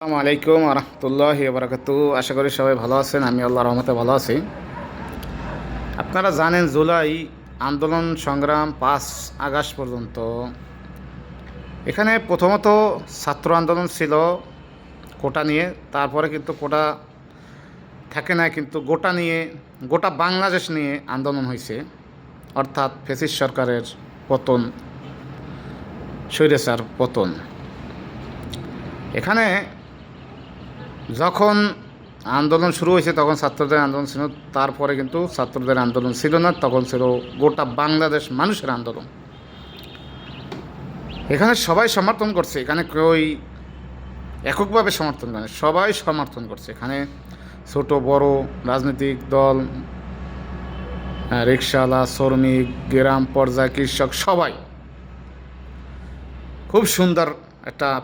আসসালামু আলাইকুম রহমতুল্লাহ বারাকাতু। আশা করি সবাই ভালো আছেন, আমি আল্লাহ রহমতে ভালো আছি। আপনারা জানেন জুলাই আন্দোলন সংগ্রাম পাঁচ আগস্ট পর্যন্ত। এখানে প্রথমত ছাত্র আন্দোলন ছিল কোটা নিয়ে, তারপরে কিন্তু কোটা থাকে না, কিন্তু গোটা নিয়ে, গোটা বাংলাদেশ নিয়ে আন্দোলন হয়েছে। অর্থাৎ ফেসিস সরকারের পতন, স্বৈরাচার পতন। এখানে যখন আন্দোলন শুরু হয়েছে তখন ছাত্রদের আন্দোলন ছিল। তারপরে কিন্তু ছাত্রদের আন্দোলন ছিল না তখন ছিল গোটা বাংলাদেশ মানুষের আন্দোলন। এখানে সবাই সমর্থন করছে এখানে কেউই এককভাবে সমর্থন করে সবাই সমর্থন করছে। এখানে ছোট বড় রাজনৈতিক দল আহ, রিক্সাওয়ালা শ্রমিক গ্রাম পর্যায় কৃষক সবাই। খুব সুন্দর একটা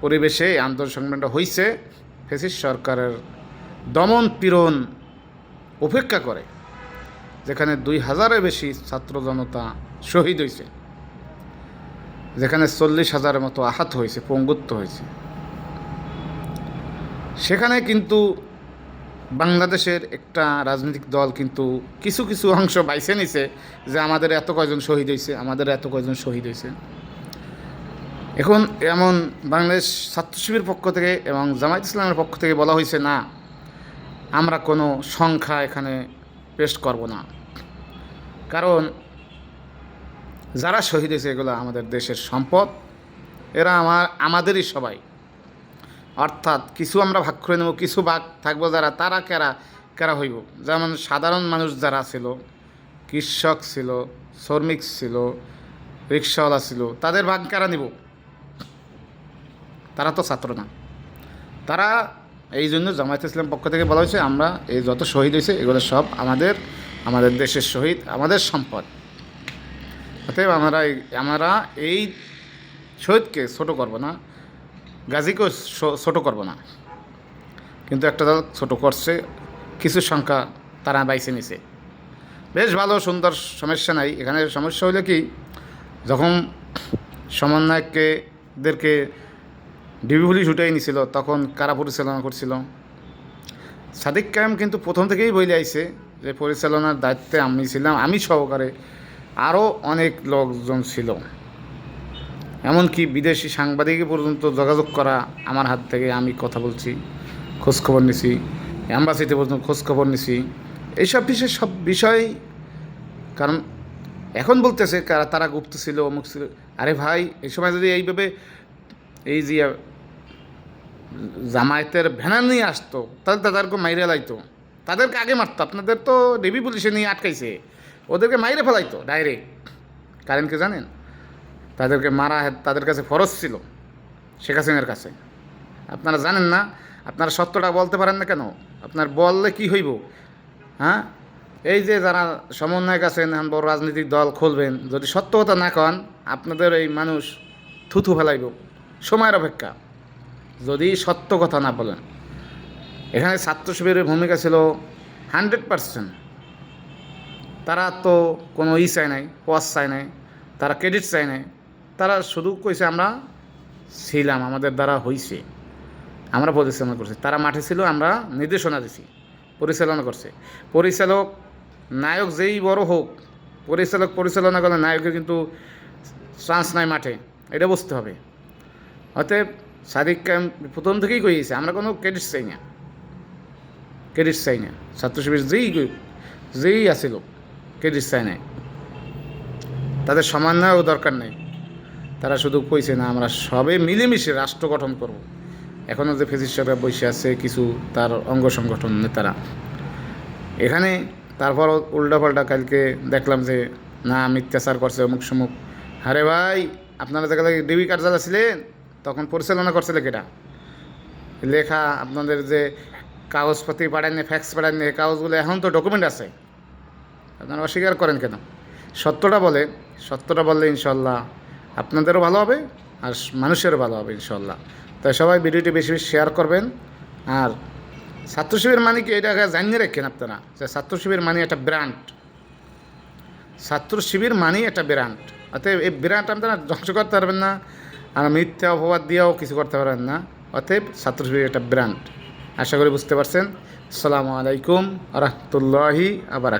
পরিবেশে এই আন্দোলন সংগ্রামটা হয়েছে ফেসিস সরকারের দমন পীড়ন উপেক্ষা করে, যেখানে দুই হাজারের বেশি ছাত্র জনতা শহীদ হয়েছে যেখানে চল্লিশ হাজারের মতো আহত হয়েছে পঙ্গুত্ব হয়েছে সেখানে কিন্তু বাংলাদেশের একটা রাজনৈতিক দল কিন্তু কিছু কিছু অংশ বাইছে নিছে যে আমাদের এত কয়জন শহীদ হয়েছে আমাদের এত কয়জন শহীদ হয়েছে এখন এমন বাংলাদেশ ছাত্র শিবির পক্ষ থেকে এবং জামায়াত ইসলামের পক্ষ থেকে বলা হয়েছে, না, আমরা কোনো সংখ্যা এখানে পেশ করব না। কারণ যারা শহীদ হয়েছে, এগুলো আমাদের দেশের সম্পদ। এরা আমার, আমাদেরই সবাই। অর্থাৎ কিছু আমরা ভাগ করে নেব, কিছু ভাগ থাকব যারা, তারা কেরা কেরা হইব? যেমন সাধারণ মানুষ যারা ছিল, কৃষক ছিল, শ্রমিক ছিল, রিক্সাওয়ালা ছিল, তাদের ভাগ কারা নিব? তারা তো ছাত্র না। তারা এই জন্য জামায়াত ইসলাম পক্ষ থেকে বলা হয়েছে, আমরা এই যত শহীদ হয়েছে, এগুলো সব আমাদের আমাদের দেশের শহীদ, আমাদের সম্পদ। অতএব আমরা আমরা এই শহীদকে ছোট করব না, গাজীকেও ছোট করব না। কিন্তু একটা দল ছোট করছে, কিছু সংখ্যা তারা বাইছে নিছে। বেশ ভালো, সুন্দর সমস্যা নাই। এখানে সমস্যা হইলে কি, যখন সমন্বয়ককে দেরকে ডিবি পুলিশ উঠাই নিছিল, তখন কারা পরিচালনা করছিল? সাদিক কায়েম কিন্তু প্রথম থেকেই বইলে আইছে যে পরিচালনার দায়িত্বে আমি ছিলাম, আমি সহকারে আরও অনেক লোকজন ছিল। এমনকি বিদেশি সাংবাদিক পর্যন্ত যোগাযোগ করা আমার হাত থেকে আমি কথা বলছি, খোঁজখবর নিছি অ্যাম্বাসিতে পর্যন্ত খোঁজখবর নিছি। এইসব বিষয়ে সব বিষয়, কারণ এখন বলতেছে কারা, তারা গুপ্ত ছিল, অমুক ছিল। আরে ভাই, এই সময় যদি এইভাবে এই যে জামায়াতের ভ্যানার নিয়ে আসতো, তাহলে তাদেরকে মাইরে লাইতো। তাদেরকে আগে মারতো, আপনাদের তো ডিবি পুলিশে নিয়ে আটকাইছে। ওদেরকে মাইরে ফেলাইতো ডাইরেক্ট কারণ কি জানেন? তাদেরকে মারা তাদের কাছে ফরজ ছিল, শেখ হাসিনার কাছে। আপনারা জানেন না, আপনারা সত্যটা বলতে পারেন না কেন? আপনার বললে কি হইব? হ্যাঁ? এই যে যারা সমন্বয়ক আছেন বড় রাজনৈতিক দল খুলবেন, যদি সত্য কথা না কন, আপনাদের এই মানুষ থুথু ফেলাইব। সময়ের অপেক্ষা। যদি সত্য কথা না বলেন। এখানে ছাত্র শিবিরের ভূমিকা ছিল হান্ড্রেড পারসেন্ট। তারা তো কোনো ই চায় নাই পথ চায় নাই, তারা ক্রেডিট চায় নাই। তারা শুধু কইছে, আমরা ছিলাম, আমাদের দ্বারা হইছে। আমরা পরিচালনা করছি। তারা মাঠে ছিল, আমরা নির্দেশনা দিছি, পরিচালনা করছে। পরিচালক, নায়ক যেই বড় হোক, পরিচালক পরিচালনা করলে নায়কের কিন্তু চান্স নাই মাঠে, এটা বুঝতে হবে। অতএব সাদিক কায়েম প্রথম থেকেই কইছে আমরা কোনো ক্রেডিট চাই না। ক্রেডিট চাই না। ছাত্র শিবির যেই যেই আছিল ক্রেডিট চাই নাই। তাদের সমন্বয়ও দরকার নেই। তারা শুধু কইছে, না, আমরা সবে মিলেমিশে রাষ্ট্র গঠন করব। এখনও যে ফেসিস সরকার বসে আছে, কিছু তার অঙ্গ সংগঠন নেতারা। এখানে তারপর উল্টাপাল্টা কালকে দেখলাম যে, না, মিথ্যাচার করছে অমুক সমুক আরে ভাই, আপনারা যেখানে ডিবি কার্ড ছিলেন তখন পরিচালনা করছিল কেটা? লেখা আপনাদের যে কাগজপাতি পাঠাননি ফ্যাক্স পাঠাননি কাগজগুলো এখন তো ডকুমেন্ট আছে। আপনারা অস্বীকার করেন কেন? সত্যটা বলে, সত্যটা বললে ইনশাল্লাহ আপনাদেরও ভালো হবে আর মানুষেরও ভালো হবে ইনশাল্লাহ তাই সবাই ভিডিওটি বেশি বেশি শেয়ার করবেন। আর ছাত্র শিবির মানে কি? এটা জানিয়ে রাখেন আপনারা যে ছাত্র শিবির মানে একটা ব্র্যান্ড ছাত্র শিবির মানেই একটা ব্র্যান্ড অতএব এই ব্র্যান্ড আপনারা ধ্বংস করতে পারবেন না। আর মিথ্যা অপবাদ দিয়েও কিছু করতে পারেন না। অতএব ছাত্র শিবির একটা ব্র্যান্ড আশা করি বুঝতে পারছেন। আসসালামু আলাইকুম রহমতুল্লাহি আবার